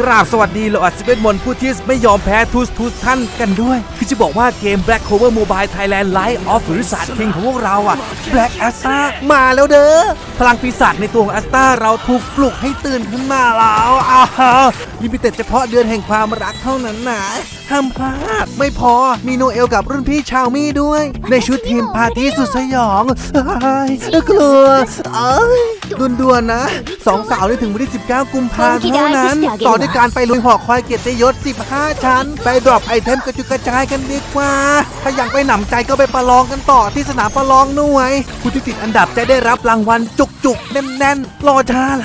กราบสวัสดีเหล่าอัศวินมนต์ผู้ที่ไม่ยอมแพ้ทุสทุสท่านกันด้วย คือจะบอกว่าเกม Black Cover Mobile Thailand Light of หรือศาสตร์คิงของพวกเราอะ Black a s t a มาแล้วเด้อ พลังปีศาจในตัวของ a s t a เราถูกปลุกให้ตื่นขึ้นมาแล้วอ้าวลิมิเต็ดเฉพาะเดือนแห่งความรักเท่านั้นนะห้ามพลาด ไม่พอมีโนเอลกับรุ่นพี่ชาวมี่ด้วย ในชุดทีมปาร์ตี้สุดสยองเอ้ยกลัวเอ้ย ด่วนๆนะสองสาวได้ถึงวันที่ 19 กุมภาพันธ์เท่านั้น ต่อด้วยการไปลุยหอคอยเกียรติยศ 15 ชั้น ไปดรอปไอเทมกระจุยกระจายกันดีกว่า ถ้ายังไปหนำใจก็ไปประลองกันต่อที่สนามประลองหน่วย ผู้ที่ติดอันดับจะได้รับรางวัลจุกๆ แน่นๆรอช้าอะไร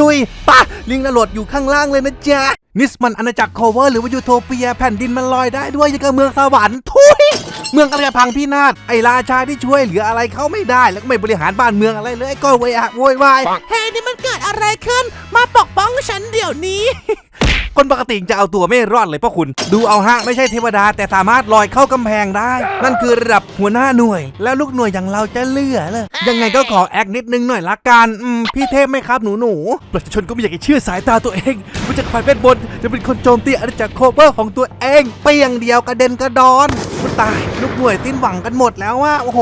ลุยปะลิงก์โหลดอยู่ข้างล่างเลยนะจ๊ะ นิสมันอาณาจักรโคเวอร์หรือว่ายูโทเปียแผ่นดินมันลอยได้ด้วยยังกับเมืองสวรรค์ทุยเมืองกำลังจะพังพินาศไอราชาที่ช่วยเหลืออะไรเขาไม่ได้ แล้วก็ไม่บริหารบ้านเมืองอะไรเลย ก็เวอะโวยวายเฮ้ยนี่มันเกิดอะไรขึ้น มาปกป้องฉันเดี๋ยวนี้ คนปกติจะเอาตัวไม่รอดเลยพ่อคุณ ดูเอาฮะไม่ใช่เทวดา แต่สามารถลอยเข้ากำแพงได้ นั่นคือระดับหัวหน้าหน่วย แล้วลูกหน่วยอย่างเราจะเลือเลยยังไงก็ขอแอคนิดนึงหน่อยละกันอืมพี่เทพไหมครับหนูหนูๆประชาชนก็ไม่อยากจะเชื่อสายตาตัวเองว่าจะฝ่ายเป็นบนจะเป็นคนโจมตีอาณาจักรโคเวอร์ของตัวเองเปียงเดียวกระเด็นกระดอนตายลูกหน่วยสิ้นหวังกันหมดแล้วว่าโอ้โห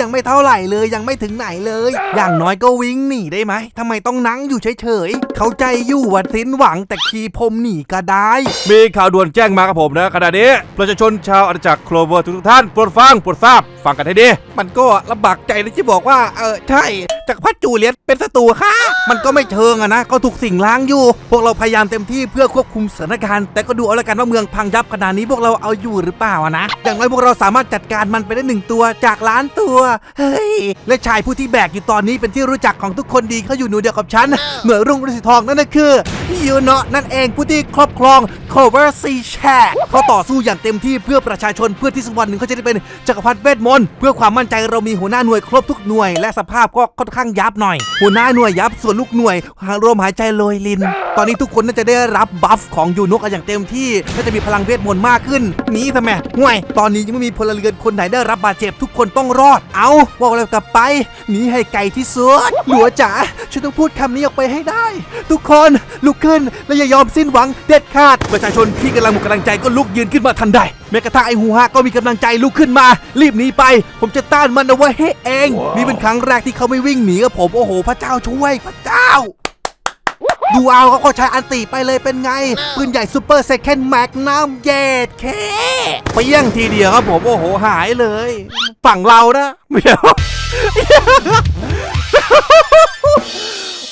ยังไม่เท่าไหร่เลยยังไม่ถึงไหนเลย อย่างน้อยก็วิ่งหนีได้ไหมทำไมต้องนั่งอยู่เฉยๆ เข้าใจอยู่ว่าสิ้นหวังแต่ขี่พรมหนีก็ได้ มีข่าวด่วนแจ้งมากับผมนะขณะนี้ประชาชนชาวอาณาจักรโคลเวอร์ทุกๆท่านโปรดฟังโปรดทราบฟังกันให้ดี มันก็ลำบากใจนะที่บอกว่า เออใช่จักรพรรดิจูเลียนเป็นศัตรูค่ะ มันก็ไม่เชิงอะนะเขาถูกสิ่งล้างอยู่ พวกเราพยายามเต็มที่เพื่อควบคุมสถานการณ์ แต่ก็ดูเอาละกันว่าเมืองพังยับขนาดนี้พวกเราเอาอยู่หรือเปล่าอะนะ อย่างน้อยพวกเราสามารถจัดการมันไปได้หนึ่งตัวจากล้านตัว เฮ้ย และชายผู้ที่แบกอยู่ตอนนี้เป็นที่รู้จักของทุกคนดีเขาอยู่หนูเดียวกับฉัน เหมือนรุ่งฤทธิ์ทองนั่นก็คือยูโนะนั่นเองผู้ที่ครอบครอง cover sea chat เขาต่อสู้อย่างเต็มที่เพื่อประชาชนเพื่อที่สักวันหนึ่งเขาจะได้เป็นจักรพรรดิเวทมนต์เพื่อความมั่นใจเรามีหัวหน้าหน่วยครบทุกหน่วย และสภาพก็ค่อนข้างยับหน่อย หัวหน้าหน่วยยับส่วนลูกหน่วยหารวมหายใจโรยลิน ตอนนี้ทุกคนน่าจะได้รับบัฟของยูนกอย่างเต็มที่น่าจะมีพลังเวทมนต์มากขึ้นหนีทำไมห่วย ตอนนี้ยังไม่มีพลเรือนคนไหนได้รับบาดเจ็บทุกคนต้องรอด เอาว่าเรากลับไปหนีให้ไกลที่สุดหลัวจ๋าฉันต้องพูดคำนี้ออกไปให้ได้ ทุกคนลุกขึ้นและอย่ายอมสิ้นหวังเด็ดขาด ประชาชนที่กำลังหมดกำลังใจก็ลุกยืนขึ้นมาทันใดแม้กระทั่งไอหูฮะก็มีกำลังใจลุกขึ้นมา รีบหนีไป ผมจะต้านมันเอาไว้ให้เอง นี่เป็นครั้งแรกที่เขาไม่วิ่งหนีกับผมโอ้โห พระเจ้าช่วยพระเจ้าดูเอาเขาก็ใช้อันติไปเลยเป็นไง ปืนใหญ่ซูเปอร์เซคันด์แมกนัมเยดเคไปเยี่ยงทีเดียวครับผม โอ้โห หายเลย ฝั่งเรานะ ไม่เดี๋ยว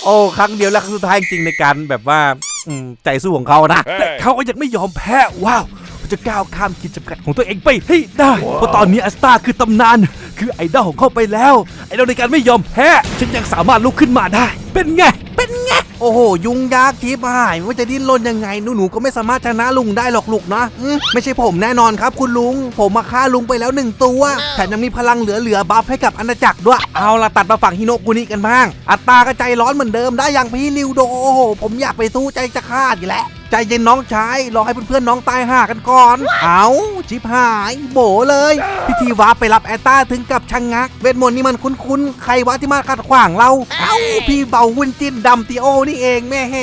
โอ้ครั้งเดียวและครั้งสุดท้ายจริงๆในการแบบว่าอืมใจสู้ของเขานะ แต่เขาก็ยังไม่ยอมแพ้ว้าวเขาจะก้าวข้ามขีดจำกัดของตัวเองไปให้ได้ เพราะตอนนี้อัสตาคือตำนาน คือไอดอลของเขาไปแล้ว ไอดอลในการไม่ยอมแพ้ ฉันยังสามารถลุกขึ้นมาได้ เป็นไง เป็นไง โอ้โห ยุงยากทิพหายไม่ว่าจะดิ้นรนยังไงหนูหนูก็ไม่สามารถชนะลุงได้หรอกลูกนะอืมไม่ใช่ผมแน่นอนครับคุณลุง ผมมาฆ่าลุงไปแล้วหนึ่งตัวแถมยังมีพลังเหลือๆบัฟให้กับอาณาจักรด้วยเอาละตัดมาฝั่งฮิโนกุนิกันบ้าง อัตตาก็ใจร้อนเหมือนเดิมได้อย่างพี่นิวโดโอ้โหผมอยากไปสู้ใจจะขาดอยู่แล้ว ใจเย็นน้องชายรอให้เพื่อนๆน้องตายห่ากันก่อน เอาชิบหายโบเลย พิธีวาร์ปไปรับแอตตาถึงกับชะงงัก เวทมนต์นี่มันคุ้นๆ ใครวะที่มาขัดขวางเรา เอ้าพี่เบาวินจินดำตีโอนี่เองแม่แฮ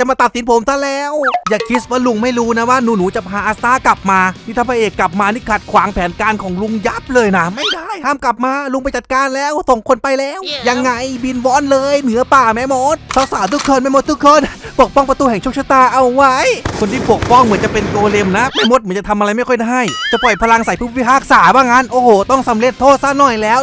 จะมาตัดสินผมซะแล้ว อย่าคิดว่าลุงไม่รู้นะว่าหนูหนูๆจะพาอาสตากลับมา นี่ถ้าพระเอกกลับมานี่ขัดขวางแผนการของลุงยับเลยนะ ไม่ได้ห้ามกลับมาลุงไปจัดการแล้วส่งคนไปแล้ว ยังไงบินวอนเลย เหนือป่าแม่มดสาวๆทุกคนแม่มดทุกคนปกป้องประตูแห่งโชคชะตาเอาไว้ คนที่ปกป้องเหมือนจะเป็นโกเลมนะแม่มดเหมือนจะทำอะไรไม่ค่อยได้ จะปล่อยพลังใส่ผู้พิพากษาบ้างงั้นโอ้โหต้องสำเร็จโทษซะหน่อยแล้ว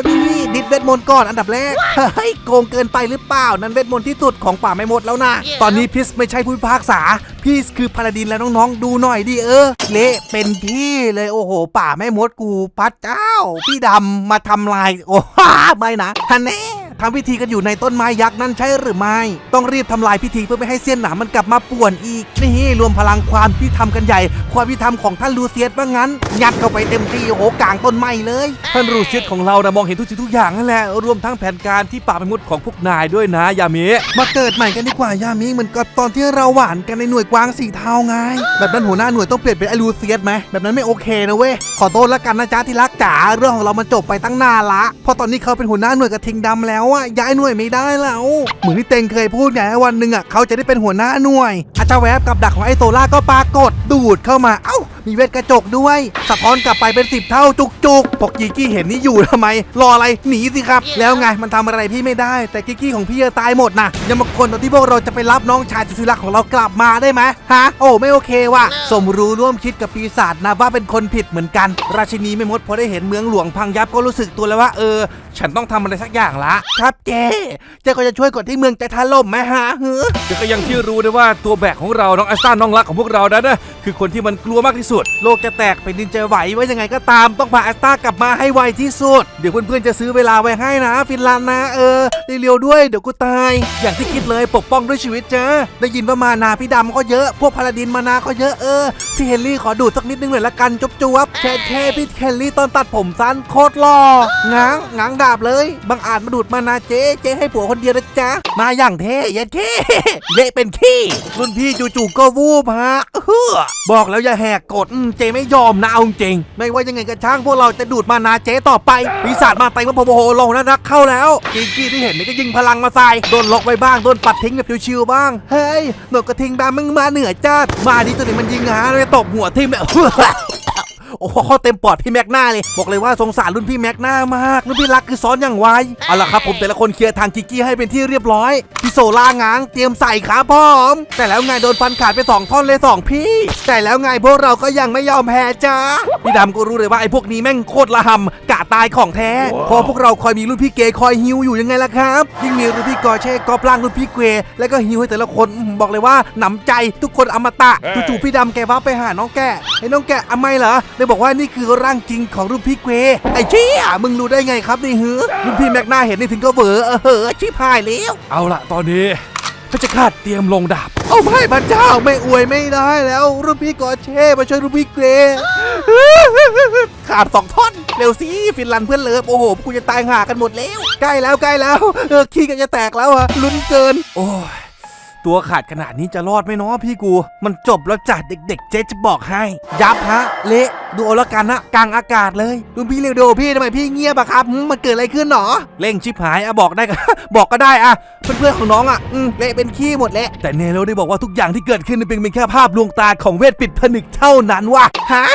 นี่ดิดเวทมนต์ก่อนอันดับแรก เฮ้ยโกงเกินไปหรือเปล่า นั้นเวทมนต์ที่สุดของป่าแม่มดแล้วนะ ตอนนี้พิสไม่ใช่ผู้พิพากษา พี่คือพาลาดินแล้วน้องๆ ดูหน่อยดิเออ เละเป็นที่เลยโอ้โห ป่าแม่มดกูพระเจ้า พี่ดำมาทำลาย โอ้ฮ่าไม่นะฮันแน่ ทำพิธีกันอยู่ในต้นไม้ยักษ์นั่นใช่หรือไม่ ต้องรีบทำลายพิธีเพื่อไม่ให้เสี้ยนหนามมันกลับมาป่วนอีกนี่รวมพลังความที่ทำกันใหญ่ ความพิธรรมของท่านลูเซียสว่างั้น ยัดเข้าไปเต็มที่โอ้โหกลางต้นไม้เลย ท่านลูเซียสของเรานะมองเห็นทุกสิ่งทุกอย่างนั่นแหละรวมทั้งแผนการที่ป่าเป็นมุดของพวกนายด้วยนะยามิมาเกิดใหม่กันดีกว่ายามิเหมือนกับตอนที่เราหวานกันในหน่วยกวางสีเทาไงแบบนั้นหัวหน้าหน่วยต้องเปลี่ยนเป็นไอลูเซียสไหมแบบนั้นไม่โอเคนะเว้ยขอโทษละกันนะจ๊ะที่รักจ๋าเรื่องของเรามันจบไปตั้งนานละเพราะตอนนี้เขาเป็นหัวหน้าหน่วยกระทิงดำแล้วอะย้ายหน่วยไม่ได้แล้วเหมือนที่เต็งเคยพูดไงวันหนึ่งอะเขาจะได้เป็นหัวหน้าหน่วยอาจจะแวบกับดักของไอโซล่าก็ปรากฏดูดเข้ามาเอ้า มีเวทกระจกด้วย สะท้อนกลับไปเป็นสิบเท่าจุกจุกๆพวกกิกกี้เห็นนี่อยู่ทำไม รออะไรหนีสิครับ แล้วไงมันทำอะไรพี่ไม่ได้ แต่กิกกี้ของพี่จะตายหมดนะยังมาคนตอนที่พวกเราจะไปรับน้องชายสุดที่รักของเรากลับมาได้ไหมฮะ โอ้ไม่โอเคว่ะสมรู้ร่วมคิดกับปีศาจนะว่าเป็นคนผิดเหมือนกัน ราชินีไม่มดพอได้เห็นเมืองหลวงพังยับก็รู้สึกตัวแล้วว่าเออ ฉันต้องทำอะไรสักอย่างละ ครับเจ๊เจ๊ก็จะช่วยกดที่เมืองจะถล่มไหมฮะเฮ้อเดี๋ยวก็ยังที่รู้นะว่าตัวแบกของเราน้องแอสตาน้องรักของพวกเรานั้นนะคือคนที่มันกลัวมากที่สุดโลกจะแตกเป็นดินจะไหวไว้ยังไงก็ตามต้องพาแอสตากลับมาให้ไวที่สุด เดี๋ยวเพื่อนๆจะซื้อเวลาไว้ให้นะ ฟินแลนด์นะเออเร็วๆด้วย เดี๋ยวกูตาย อย่างที่คิดเลยปกป้องด้วยชีวิตจ้าได้ยินว่ามานาพี่ดำก็เยอะ พวกพาลาดินมานาก็เยอะเออพี่เฮนรี่ขอดูดสักนิดนึงหน่อยละกันจบจวบแค่แค่พี่เฮนรี่ตอนตัดผมสั้นโคตรหล่อง้างง้างดาบเลยบางอาจมาดูดมานาเจ๊เจ๊ให้ผัวคนเดียวนะจ๊ะมาอย่างเท่เย็ดเท่เละเป็นขี้รุ่นพี่จู่ๆก็วูบฮะเฮ้อบอกแล้วอย่าแหกกฎดเจไม่ยอมนะเอาจริง ไม่ว่ายังไงก็ช่างพวกเราจะดูดมานาเจต่อไปปีศาจมาไตมาโมโหลงนะรักเข้าแล้วกีกี้ที่เห็นนี่ก็ยิงพลังมาใส่โดนล็อกไว้บ้างโดนปัดทิ้งแบบชิวๆบ้างเฮ้ยหนวดกระทิงแบบมึงมาเหนือจ้ามาดิตัวนี้มันยิงหาเลยตบหัวทิ่มแบบ โอ้โหเข้าเต็มปอดพี่แม็กหน้าเลยบอกเลยว่าสงสารรุ่นพี่แม็กหน้ามากรุ่นพี่รักคือซ้อนอย่างไวเอาล่ะครับผมแต่ละคนเคลียร์ทางกิกกี้ให้เป็นที่เรียบร้อยพี่โซล่างางเตรียมใส่ครับพร้อม แต่แล้วไงโดนฟันขาดไปสองท่อนเลยสองพี่ แต่แล้วไงพวกเราก็ยังไม่ยอมแพ้จ้าพี่ดำก็รู้เลยว่าไอ้พวกนี้แม่งโคตรละหำกะตายของแท้เพอพวกเราคอยมีรุ่นพี่เกย์คอยฮิวอยู่ยังไงล่ะครับยิ่งมีรุ่นพี่กอเช่กอปลางรุ่นพี่เกวแล้วก็ฮิวให้แต่ละคนอืมบอกเลยว่าหนำใจทุกคนอมตะจู่ๆพี่ดำแกว่าไปหาน้องแกะไอ้น้องแกะอำไมเหรอเลยบอกว่านี่คือร่างจริงของรุ่นพี่เกวไอ้เชี่ยมึงรู้ได้ไงครับนี่หือรุ่นพี่แม็กนาเห็นนี่ถึงก็เบอเออเหอะชิบหายแล้วเอาละตอนนี้เพชรฆาตเตรียมลงดาบ เอาไม่พระเจ้าไม่อวยไม่ได้แล้วรุ่นพี่กอเช่มาช่วยรุ่นพี่เกรขาดสองท่อน เร็วสิฟินแลันด์เพื่อนเลิฟโอ้โหกูจะตายห่ากันหมดแล้วใกล้แล้วใกล้แล้วเออขี้กันจะแตกแล้วอะลุ้นเกิน โอ้ยตัวขาดขนาดนี้จะรอดไหมเนาะพี่กู มันจบแล้วจ้ะเด็กๆ เจ๊จะบอกให้ ยับฮะ เละ ดูเอาละกันนะกลางอากาศเลยรุ่นพี่เร็วเดียวพี่ทำไมพี่เงียบอะครับหืมมันเกิดอะไรขึ้นหรอเร่งชิบหายอะบอกได้ก็ บอกก็ได้อะเพื่อนๆของน้องอะอืมเละเป็นขี้หมดเละแต่เนโรได้บอกว่าทุกอย่างที่เกิดขึ้นเป็นเพียงแค่ภาพลวงตาของเวทปิดผนึกเท่านั้นวะฮะ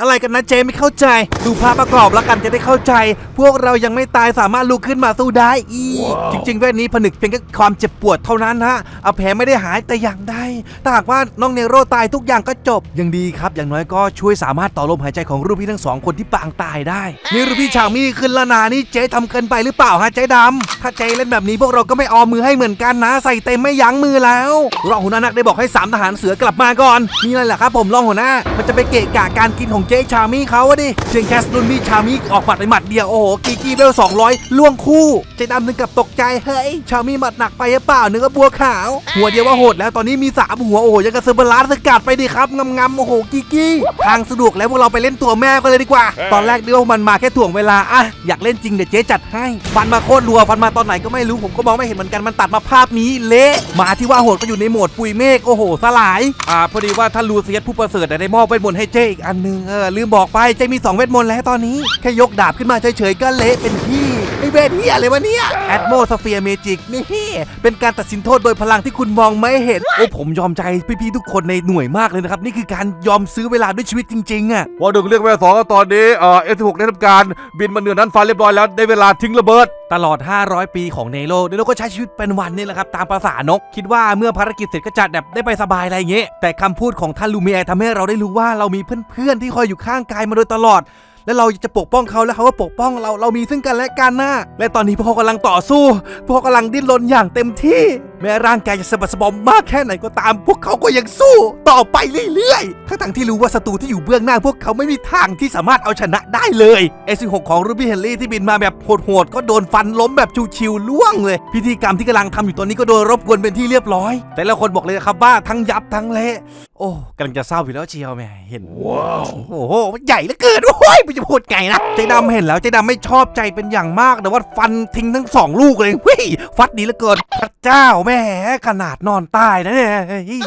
อะไรกันนะเจไม่เข้าใจ ดูภาพประกอบแล้วกันจะได้เข้าใจ พวกเรายังไม่ตายสามารถลุกขึ้นมาสู้ได้อีกจริง ๆ เวทนี้ผนึกเพียงแค่ความเจ็บปวดเท่านั้นฮะเอาแผลไม่ได้หายแต่อย่างใดถ้าหากว่าน้องเนโรตายทุกอย่างก็จบ ยังดีครับ อย่างน้อยก็ช่วยสามารถต่อลมหายใจของรุ่นพี่ทั้งสองคนที่ปางตายได้ นี่รุ่นพี่ชางมี่ขึ้นและนานี่เจ๊ทำเกินไปหรือเปล่าฮะเจ๊ดำถ้าเจ๊เล่นแบบนี้พวกเราก็ไม่ออมมือให้เหมือนกันนะใส่เต็มไม่ยั้งมือแล้วรองหัวหน้านักได้บอกให้สามทหารเสือกลับมาก่อนนี่อะไรล่ะครับผมรองหัวหน้ามันจะไปเกะกะการกินของเจ๊ชามี่เขาอะดิเชียงแคสรุ่นพี่ชามี่ออกหมัดไปหมัดเดียว โอ้โห กีกี้เวล200 ล่วงคู่ เจ๊ดำถึงกับตกใจ เฮ้ย ชามี่หมัดหนักไปหรือเปล่าเนื้อบัวขาว หัวเดียวว่าโหดแล้วตอนนี้มีสามหัว โอ้โห ยังกระเซอร์เบลาสกัดไปดิครับงำงำๆโอ้โห กีกี้ ทางสะดวกแล้วพวกเราไปเล่นตัวแม่กันเลยดีกว่า ตอนแรกนึกว่ามันมาแค่ถ่วงเวลาอะอยากเล่นจริงเดี๋ยวเจ๊จัดให้ ฟันมาโคตรรัว ฟันมาตอนไหนก็ไม่รู้ ผมก็มองไม่เห็นเหมือนกัน มันตัดมาภาพนี้เละหมาที่ว่าโหดก็อยู่ในโหมดปุยเมฆ โอ้โห สลาย อ่า พอดีว่าท่านลูเซียสผู้ประเสริฐได้มอบเวทมนต์ให้เจ๊อีกอันหนึงเออลืมบอกไปเจมีสองเวทมนต์แล้วตอนนี้ แค่ยกดาบขึ้นมาเฉยๆก็เละเป็นที่ ไอเวทเฮียอะไรวะเนี่ยแอดโมสเฟียเมจิกนี่เป็นการตัดสินโทษโดยพลังที่คุณมองไม่เห็น โอ้ผมยอมใจพี่ๆทุกคนในหน่วยมากเลยนะครับ นี่คือการยอมซื้อเวลาด้วยชีวิตจริงๆอะวอหนึ่งเรียกแม่สองตอนนี้เอ่อเอสหกได้ทำการบินมาเหนือนั้นฟ้าเรียบร้อยแล้วได้เวลาทิ้งระเบิดตลอด 500 ปีของเนโรเนโรก็ใช้ชีวิตเป็นวันนี่แหละครับ ตามภาษานก คิดว่าเมื่อภารกิจเสร็จก็จะแบบได้ไปสบายอะไรอย่างเงี้ยแต่คำพูดของท่านลูเมียทำให้เราได้รู้ว่าเรามีเพื่อนๆที่คอยอยู่ข้างกายมาโดยตลอด และเราจะปกป้องเขาและเขาก็ปกป้องเราเรามีซึ่งกันและกันนะและตอนนี้พวกเขากำลังต่อสู้ พวกเขากำลังดิ้นรนอย่างเต็มที่ แม้ร่างกายจะสะบัดสะบอมมากแค่ไหนก็ตาม พวกเขาก็ยังสู้ ต่อไปเรื่อยๆ ทั้งๆที่รู้ว่าศัตรูที่อยู่เบื้องหน้า พวกเขาไม่มีทางที่สามารถเอาชนะได้เลย S16 ของรูบี้เฮนรี่ที่บินมาแบบโหดๆก็โดนฟันล้มแบบชิวๆล่วงเลย พิธีกรรมที่กำลังทำอยู่ตอนนี้ก็โดนรบกวนเป็นที่เรียบร้อย แต่ละคนบอกเลยนะครับว่าทั้งยับทั้งเละ โอ้กำลังจะเศร้าอยู่แล้วเชียวแหม่เห็นว้าวโอ้โหมันใหญ่เหลือเกินโอ้ยมันจะพูดไงนะเจ๊ดำเห็นแล้วเจ๊ดำไม่ชอบใจเป็นอย่างมากแต่ว่าฟันทิ้งทั้งสองลูกเลยเฮ้ยฟัดดีเหลือเกินพระเจ้าแม่ขนาดนอนใต้นะเนี่ยเฮ้ย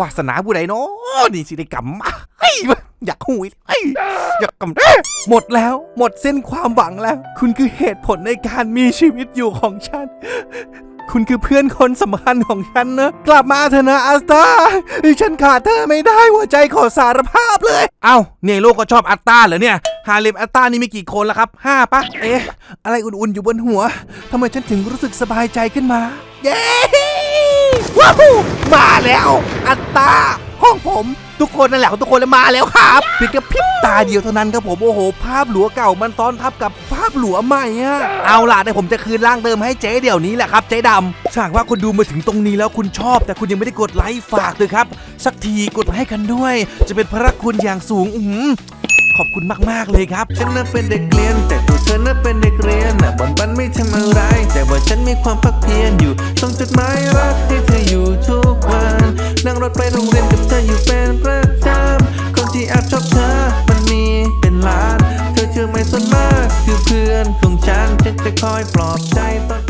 วาสนาผู้ใดเนาะนี่สิได้กรรมมาเฮ้ยอยากหุยเอ้ยอยากกำเอ้ยหมดแล้วหมดเส้นความหวังแล้ว คุณคือเหตุผลในการมีชีวิตอยู่ของฉัน คุณคือเพื่อนคนสำคัญของฉันนะ กลับมาเถอะนะอัสตาฉันขาดเธอไม่ได้หัวใจขอสารภาพเลย เอ้าเนี่ยโลกก็ชอบอัตตาเหรอเนี่ยฮาเลมอัตตานี่มีกี่คนแล้วครับห้าปะเอ๊ะ อะไรอุ่นๆอยู่บนหัวทำไมฉันถึงรู้สึกสบายใจขึ้นมา เย้ว้าวมาแล้ว อัตตา ห้องผม ทุกคนนั่นแหละของทุกคนเลยมาแล้วครับเพียงแค่พริบตาเดียวเท่านั้นครับผมโอ้โห ภาพหลัวเก่ามันซ้อนทับกับภาพหลัวใหม่อะเอาล่ะเดี๋ยวผมจะคืนร่างเดิมให้เจ๊เดี๋ยวนี้แหละครับเจ๊ดำถ้าหากว่าคุณดูมาถึงตรงนี้แล้วคุณชอบ แต่คุณยังไม่ได้กดไลค์ฝากเลยครับ สักทีกดให้กันด้วย จะเป็นพระคุณอย่างสูง อือหือขอบคุณมาก ๆ เลยครับ ฉันน่ะเป็นเด็กเรียน แต่ตัวเธอน่ะเป็นเด็กเรียนน่ะบนบันไม่ทำอะไร แต่ว่าฉันมีความพักเพียรอยู่ส่งจดหมายรักให้เธออยู่ทุกวัน นั่งรถไปโรงเรียนกับเธออยู่เป็นประจำคนที่แอบชอบเธอมันมีเป็นล้าน เธอคือไม่ส่วนมากคือเพื่อนของฉันฉันจะคอยปลอบใจตอน